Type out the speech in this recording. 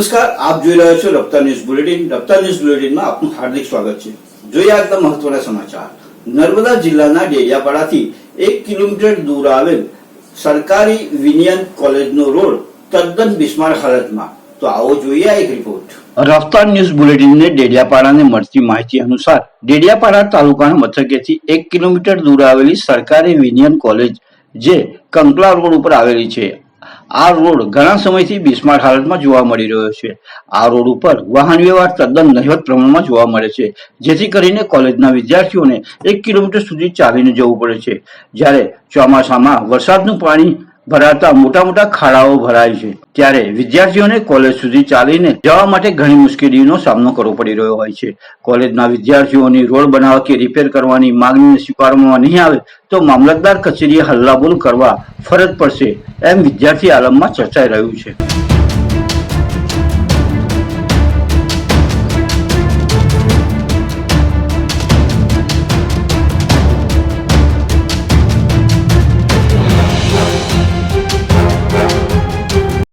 નમસ્કાર, આપ જોઈ રહ્યા છો Raftaar news bulletin. Raftaar news બુલેટિનમાં આપનું હાર્દિક સ્વાગત છે. જોઈએ આજના મહત્વના સમાચાર. નર્મદા જિલ્લાના ડેડિયાપાડાથી એક કિલોમીટર દૂર આવેલ સરકારી વિનિયન કોલેજનો રોડ તદ્દન બિસ્માર હાલતમાં. તો આવો જોઈએ આ એક રિપોર્ટ રફતાર ન્યૂઝ બુલેટિનને ડેડિયાપાડાને મળતી માહિતી અનુસાર ડેડિયાપાડા તાલુકાના મથકેથી એક કિલોમીટર દૂર આવેલી સરકારી વિનિયન કોલેજ, જે કંકલા રોડ ઉપર આવેલી છે. આ રોડ ઘણા સમયથી બિસ્માર હાલતમાં જોવા મળી રહ્યો છે. આ રોડ ઉપર વાહન વ્યવહાર તદ્દન નહિવત પ્રમાણમાં જોવા મળે છે, જેથી કરીને કોલેજના વિદ્યાર્થીઓને એક કિલોમીટર સુધી ચાલીને જવું પડે છે. જ્યારે ચોમાસામાં વરસાદનું પાણી ભરાતા મોટા મોટા ખાડાઓ ભરાય છે. ત્યારે વિદ્યાર્થીઓને કોલેજ સુધી ચાલીને જવા માટે ઘણી મુશ્કેલીનો સામનો કરવો પડી રહ્યો હોય છે. કોલેજના વિદ્યાર્થીઓની રોડ બનાવવા કે રિપેર કરવાની માંગણીને સ્વીકારવામાં નહીં આવે તો મામલતદાર કચેરીએ હલ્લાબોલ કરવા ફરજ પડશે એમ વિદ્યાર્થી આલમમાં ચર્ચાઈ રહ્યું છે.